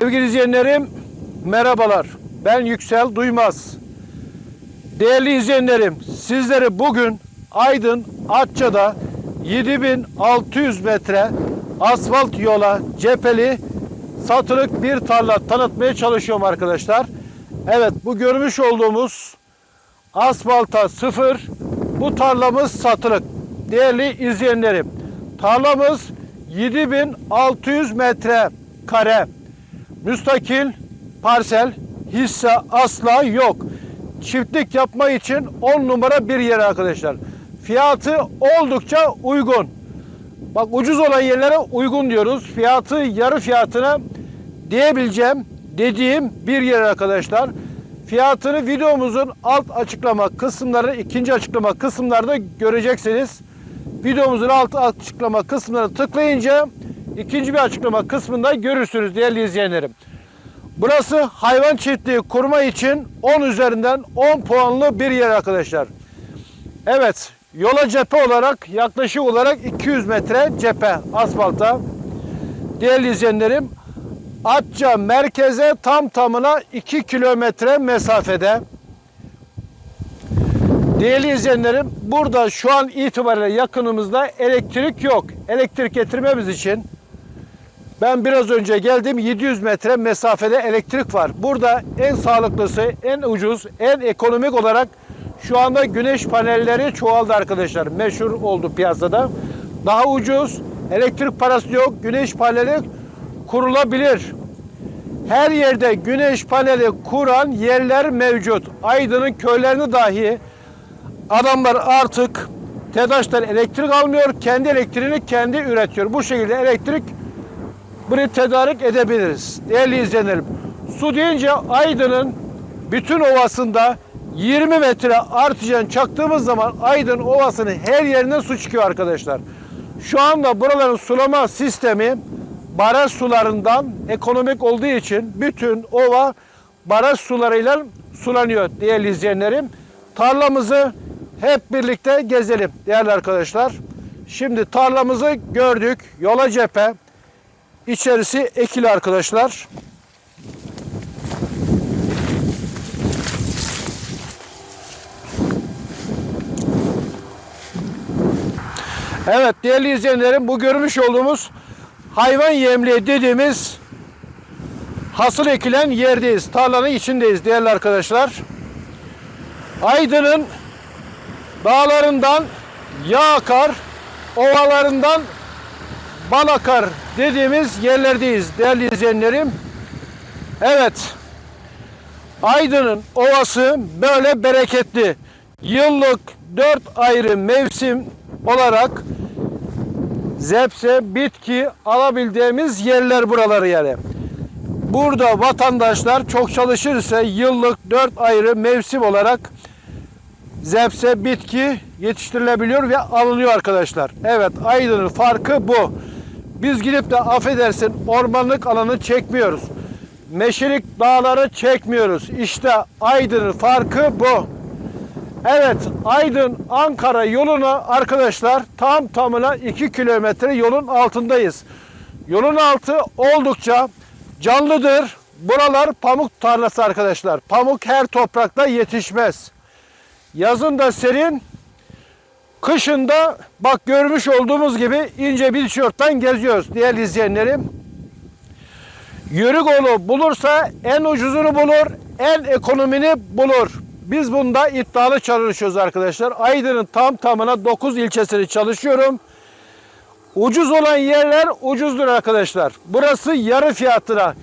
Sevgili izleyenlerim merhabalar. Ben Yüksel Duymaz. Değerli izleyenlerim sizlere bugün Aydın Atça'da 7600 metre asfalt yola cepheli satılık bir tarla tanıtmaya çalışıyorum arkadaşlar. Evet bu görmüş olduğumuz asfalta sıfır bu tarlamız satılık. Değerli izleyenlerim tarlamız 7600 metre kare müstakil parsel hisse asla yok. Çiftlik yapma için 10 numara bir yer arkadaşlar. Fiyatı oldukça uygun. Bak ucuz olan yerlere uygun diyoruz. Fiyatı yarı fiyatına diyebileceğim dediğim bir yer arkadaşlar. Fiyatını videomuzun alt açıklama kısımları, ikinci açıklama kısımlarda göreceksiniz. Videomuzun alt açıklama kısımlarına tıklayınca ikinci bir açıklama kısmında görürsünüz değerli izleyenlerim. Burası hayvan çiftliği kurma için 10 üzerinden 10 puanlı bir yer arkadaşlar. Evet, yola cephe olarak yaklaşık olarak 200 metre cephe asfalta. Değerli izleyenlerim, Atça merkeze tam tamına 2 kilometre mesafede. Değerli izleyenlerim, burada şu an itibariyle yakınımızda elektrik yok. Elektrik getirmemiz için ben biraz önce geldim 700 metre mesafede elektrik var. Burada en sağlıklısı, en ucuz, en ekonomik olarak şu anda güneş panelleri çoğaldı arkadaşlar. Meşhur oldu piyasada. Daha ucuz, elektrik parası yok, güneş paneli kurulabilir. Her yerde güneş paneli kuran yerler mevcut. Aydın'ın köylerini dahi adamlar artık TEDAŞ'tan elektrik almıyor, kendi elektriğini kendi üretiyor. Bu şekilde elektrik bunu tedarik edebiliriz. Değerli izleyenlerim, su deyince Aydın'ın bütün ovasında 20 metre artacağını çaktığımız zaman Aydın Ovası'nın her yerinden su çıkıyor arkadaşlar. Şu anda buraların sulama sistemi baraj sularından ekonomik olduğu için bütün ova baraj sularıyla sulanıyor değerli izleyenlerim. Tarlamızı hep birlikte gezelim değerli arkadaşlar. Şimdi tarlamızı gördük. Yola cephe. İçerisi ekili arkadaşlar. Evet değerli izleyenlerim bu görmüş olduğumuz hayvan yemliği dediğimiz hasıl ekilen yerdeyiz. Tarlanın içindeyiz değerli arkadaşlar. Aydın'ın dağlarından yağ akar, ovalarından bal akar dediğimiz yerlerdeyiz değerli izleyenlerim. Evet. Aydın'ın ovası böyle bereketli. Yıllık dört ayrı mevsim olarak zepse, bitki alabildiğimiz yerler buraları yani. Burada vatandaşlar çok çalışırsa yıllık dört ayrı mevsim olarak zepse, bitki yetiştirilebiliyor ve alınıyor arkadaşlar. Evet Aydın'ın farkı bu. Biz gidip de affedersin ormanlık alanı çekmiyoruz. Meşelik dağları çekmiyoruz. İşte Aydın'ın farkı bu. Evet Aydın Ankara yoluna arkadaşlar tam tamına 2 kilometre yolun altındayız. Yolun altı oldukça canlıdır. Buralar pamuk tarlası arkadaşlar. Pamuk her toprakta yetişmez. Yazın da serin, kışında bak görmüş olduğumuz gibi ince bir tişörtten geziyoruz değerli izleyenlerim. Yörükoğlu bulursa en ucuzunu bulur, en ekonomini bulur. Biz bunda iddialı çalışıyoruz arkadaşlar. Aydın'ın tam tamına 9 ilçesini çalışıyorum. Ucuz olan yerler ucuzdur arkadaşlar. Burası yarı fiyatına.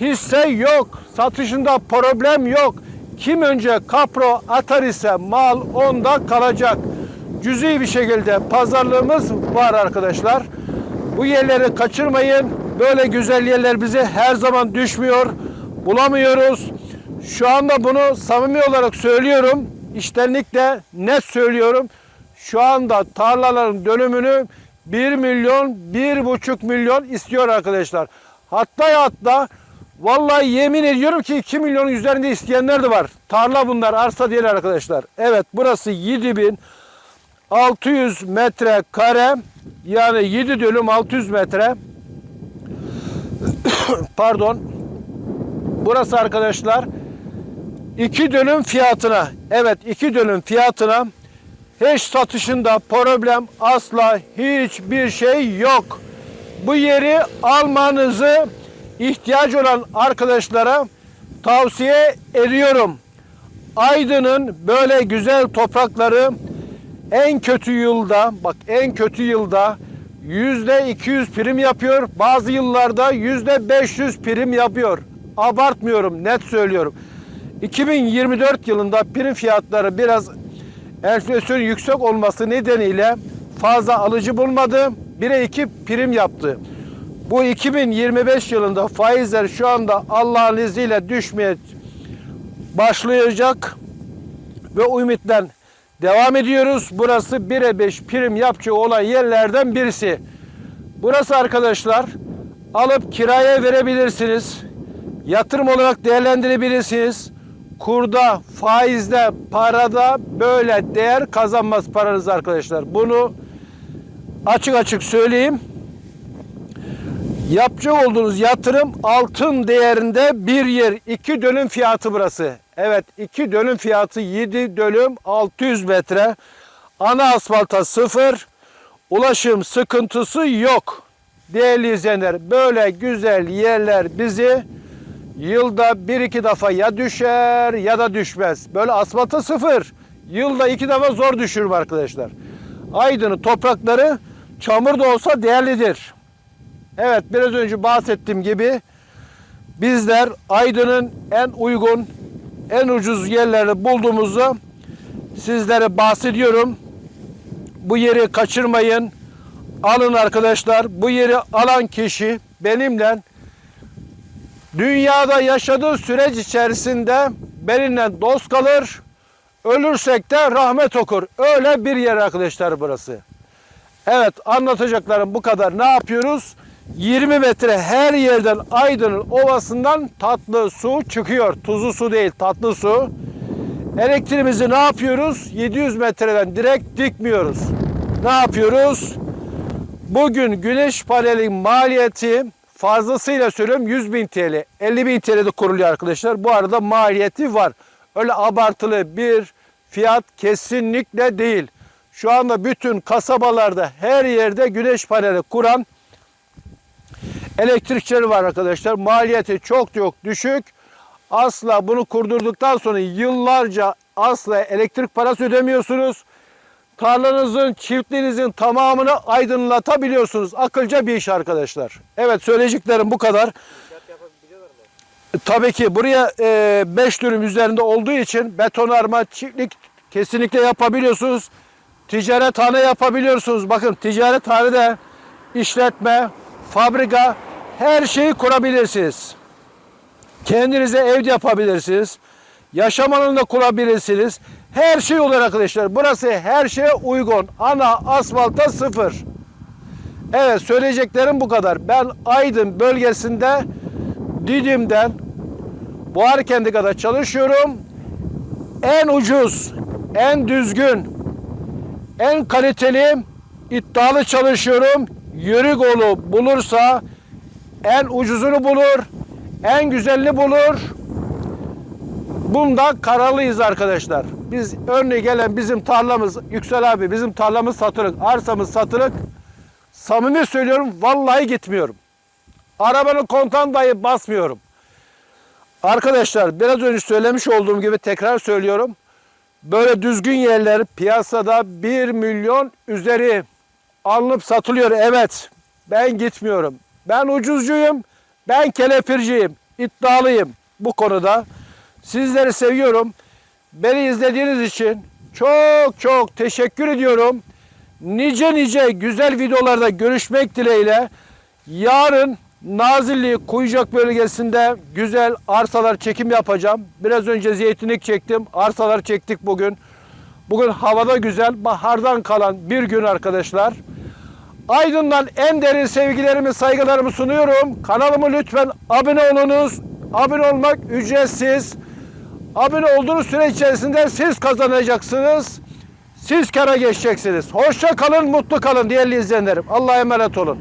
Hisse yok. Satışında problem yok. Kim önce kapro atar ise mal onda kalacak. Cüzi bir şekilde pazarlığımız var arkadaşlar. Bu yerleri kaçırmayın. Böyle güzel yerler bize her zaman düşmüyor. Bulamıyoruz. Şu anda bunu samimi olarak söylüyorum. İştenlikle net söylüyorum. Şu anda tarlaların dönümünü 1 milyon, 1,5 milyon istiyor arkadaşlar. Hatta hatta vallahi yemin ediyorum ki 2 milyonun üzerinde isteyenler de var. Tarla bunlar, arsa değil arkadaşlar. Evet burası 7600 metre kare yani 7 dönüm 600 metre pardon Burası arkadaşlar iki dönüm fiyatına evet iki dönüm fiyatına hiç satışında problem asla hiçbir şey yok. Bu yeri almanızı ihtiyaç olan arkadaşlara tavsiye ediyorum. Aydın'ın böyle güzel toprakları en kötü yılda bak en kötü yılda yüzde 200 prim yapıyor. Bazı yıllarda yüzde 500 prim yapıyor. Abartmıyorum net söylüyorum. 2024 yılında prim fiyatları biraz enflasyon yüksek olması nedeniyle fazla alıcı bulmadı. 1'e 2 prim yaptı. Bu 2025 yılında faizler şu anda Allah'ın izniyle düşmeye başlayacak ve o ümitle devam ediyoruz. Burası 1'e 5 prim yapacağı olan yerlerden birisi. Burası arkadaşlar alıp kiraya verebilirsiniz. Yatırım olarak değerlendirebilirsiniz. Kurda, faizde, parada böyle değer kazanmaz paranız arkadaşlar. Bunu açık açık söyleyeyim. Yapacak olduğunuz yatırım altın değerinde bir yer. iki dönüm fiyatı burası. Evet iki dönüm fiyatı 7 dönüm 600 metre. Ana asfalta sıfır. Ulaşım sıkıntısı yok. Değerli izleyenler böyle güzel yerler bizi yılda bir iki defa ya düşer ya da düşmez. Böyle asfalta sıfır. Yılda iki defa zor düşürüm arkadaşlar. Aydın'ın toprakları çamur da olsa değerlidir. Evet biraz önce bahsettiğim gibi bizler Aydın'ın en uygun, en ucuz yerlerini bulduğumuzu sizlere bahsediyorum. Bu yeri kaçırmayın. Alın arkadaşlar. Bu yeri alan kişi benimle dünyada yaşadığı süreç içerisinde benimle dost kalır. Ölürsek de rahmet okur. Öyle bir yer arkadaşlar burası. Evet anlatacaklarım bu kadar. Ne yapıyoruz? 20 metre her yerden Aydın'ın ovasından tatlı su çıkıyor. Tuzlu su değil tatlı su. Elektriğimizi ne yapıyoruz? 700 metreden direkt dikmiyoruz. Ne yapıyoruz? Bugün güneş paneli maliyeti fazlasıyla söylüyorum 100 bin TL. 50 bin TL'de kuruluyor arkadaşlar. Bu arada maliyeti var. Öyle abartılı bir fiyat kesinlikle değil. Şu anda bütün kasabalarda her yerde güneş paneli kuran elektrikçileri var arkadaşlar. Maliyeti çok çok düşük. Asla bunu kurdurduktan sonra yıllarca asla elektrik parası ödemiyorsunuz. Tarlanızın, çiftliğinizin tamamını aydınlatabiliyorsunuz. Akılca bir iş arkadaşlar. Evet söyleyeceklerim bu kadar. Tabii ki buraya 5 dönüm üzerinde olduğu için betonarma, çiftlik kesinlikle yapabiliyorsunuz. Ticarethane yapabiliyorsunuz. Bakın ticarethanede işletme, fabrika her şeyi kurabilirsiniz. Kendinize ev yapabilirsiniz. Yaşam alanında kurabilirsiniz. Her şey olur arkadaşlar. Burası her şeye uygun. Ana asfalta sıfır. Evet söyleyeceklerim bu kadar. Ben Aydın bölgesinde Didim'den Buharkendi kadar çalışıyorum. En ucuz, en düzgün, en kaliteli, iddialı çalışıyorum. Yörükoğlu bulursa en ucuzunu bulur, en güzelini bulur. Bunda kararlıyız arkadaşlar. Biz örneği gelen bizim tarlamız, Yüksel abi bizim tarlamız satılık, arsamız satılık. Samimi söylüyorum vallahi gitmiyorum. Arabanın kontan dahi basmıyorum. Arkadaşlar biraz önce söylemiş olduğum gibi tekrar söylüyorum. Böyle düzgün yerler piyasada 1 milyon üzeri alınıp satılıyor. Evet ben gitmiyorum. Ben ucuzcuyum. Ben kelepirciyim. iddialıyım bu konuda. Sizleri seviyorum. Beni izlediğiniz için çok çok teşekkür ediyorum. Nice nice güzel videolarda görüşmek dileğiyle. Yarın Nazilli Kuyucak bölgesinde güzel arsalar çekim yapacağım. Biraz önce zeytinlik çektim. Arsalar çektik bugün. Bugün havada güzel. Bahardan kalan bir gün arkadaşlar. Aydın'dan en derin sevgilerimi, saygılarımı sunuyorum. Kanalımı lütfen abone olunuz. Abone olmak ücretsiz. Abone olduğunuz süre içerisinde siz kazanacaksınız. Siz kara geçeceksiniz. Hoşça kalın, mutlu kalın değerli izleyenlerim. Allah'a emanet olun.